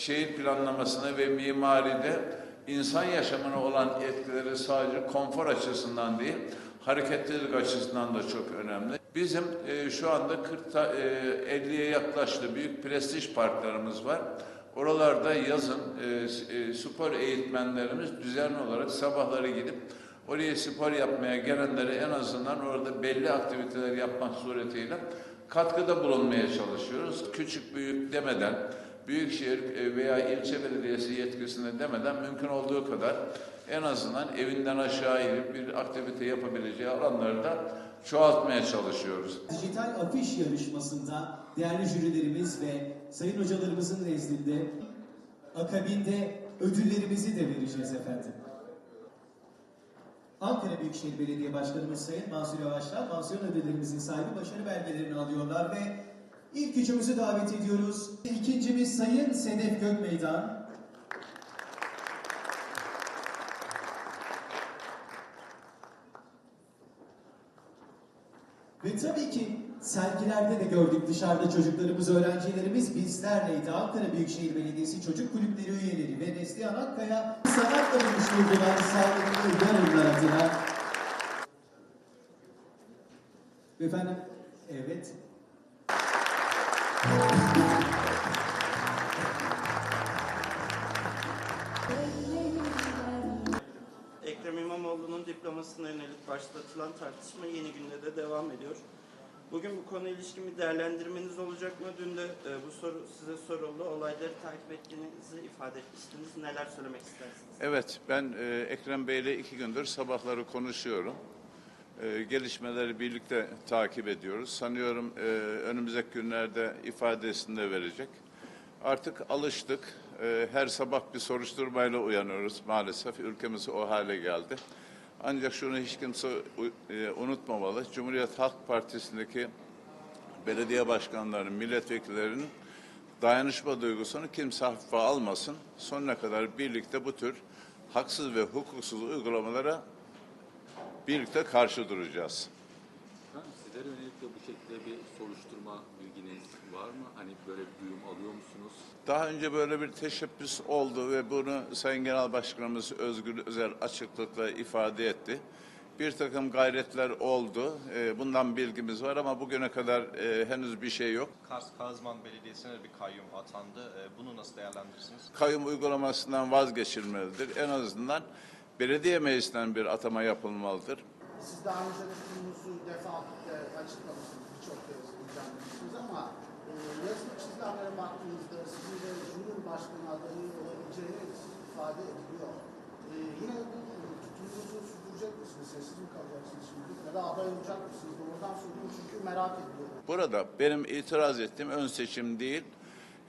şehir planlamasına ve mimaride insan yaşamına olan etkileri sadece konfor açısından değil, hareketlilik açısından da çok önemli. Bizim e, şu anda 40 ta- e, 50'ye yaklaştı büyük prestij parklarımız var. Oralarda yazın e, e, spor eğitmenlerimiz düzenli olarak sabahları gidip oraya spor yapmaya gelenleri en azından orada belli aktiviteler yapmak suretiyle katkıda bulunmaya çalışıyoruz. Küçük büyük demeden, büyükşehir veya ilçe belediyesi yetkisinde demeden mümkün olduğu kadar en azından evinden aşağı inip bir aktivite yapabileceği alanları da çoğaltmaya çalışıyoruz. Dijital afiş yarışmasında değerli jürilerimiz ve sayın hocalarımızın nezdinde akabinde ödüllerimizi de vereceğiz efendim. Ankara Büyükşehir Belediye Başkanımız Sayın Mansur Yavaş'tan mansiyon ödüllerimizin sahibi başarı belgelerini alıyorlar ve ilk üçümüzü davet ediyoruz. İkincimiz Sayın Sedef Gökmeydan. Ve tabii ki sergilerde de gördük dışarıda çocuklarımız, öğrencilerimiz bizlerleydi. Ankara Büyükşehir Belediyesi Çocuk Kulüpleri üyeleri ve Neslihan Akkaya sanatla buluşturdular sağlıklı yarınlar adına. Efendim, evet. Ekrem İmamoğlu'nun diplomasına yönelik başlatılan tartışma yeni günde de devam ediyor. Bugün bu konuyla ilişkin bir değerlendirmeniz olacak mı? Dün de e, bu soru size soruldu. Olayları takip ettiğinizi ifade etmiştiniz. Neler söylemek istersiniz? Evet, ben e, Ekrem Bey'le iki gündür sabahları konuşuyorum. E, gelişmeleri birlikte takip ediyoruz. Sanıyorum e, önümüzdeki günlerde ifadesini de verecek. Artık alıştık. E, her sabah bir soruşturmayla uyanıyoruz maalesef. Ülkemiz o hale geldi. Ancak şunu hiç kimse e, unutmamalı. Cumhuriyet Halk Partisi'ndeki belediye başkanlarının, milletvekillerinin dayanışma duygusunu kimse hafife almasın. Sonuna kadar birlikte bu tür haksız ve hukuksuz uygulamalara birlikte karşı duracağız. Efendim sizlere yönelik de bu şekilde bir soruşturma bilginiz var mı? Hani böyle bir duyum alıyor musunuz? Daha önce böyle bir teşebbüs oldu ve bunu Sayın Genel Başkanımız Özgür Özel açıklıkla ifade etti. Bir takım gayretler oldu. Ee, Bundan bilgimiz var ama bugüne kadar e, henüz bir şey yok. Kars Kazman Belediyesi'ne bir kayyum atandı. Ee, Bunu nasıl değerlendirirsiniz? kayyum uygulamasından vazgeçilmelidir. En azından belediye meclisinden bir atama yapılmalıdır. Siz daha önce de sunumunuzu defalarca açıklamışsınız, birçok kez düzenlemişsiniz ama e, yazılı çizilenlere baktığınızda sizin de Cumhurbaşkanı adayı olabileceğiniz ifade ediliyor. E, yine bu tutumunuzu sürdürecek misiniz, sessiz mi kalacaksınız şimdi ya da aday olacak mısınız? Doğrudan sorayım çünkü merak ediyorum. Burada benim itiraz ettiğim ön seçim değil.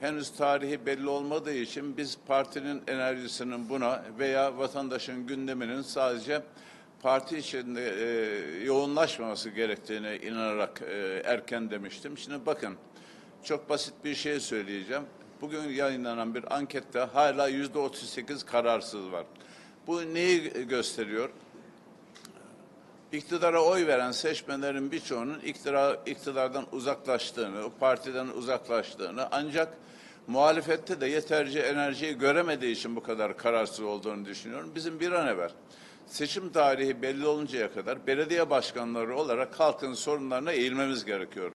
Henüz tarihi belli olmadığı için biz partinin enerjisinin buna veya vatandaşın gündeminin sadece parti içinde e, yoğunlaşmaması gerektiğine inanarak e, erken demiştim. Şimdi bakın çok basit bir şey söyleyeceğim. Bugün yayınlanan bir ankette hala yüzde 38 kararsız var. Bu neyi gösteriyor? İktidara oy veren seçmenlerin birçoğunun iktidar, iktidardan uzaklaştığını, partiden uzaklaştığını ancak muhalefette de yeterli enerjiyi göremediği için bu kadar kararsız olduğunu düşünüyorum. Bizim bir an evvel seçim tarihi belli oluncaya kadar belediye başkanları olarak halkın sorunlarına eğilmemiz gerekiyor.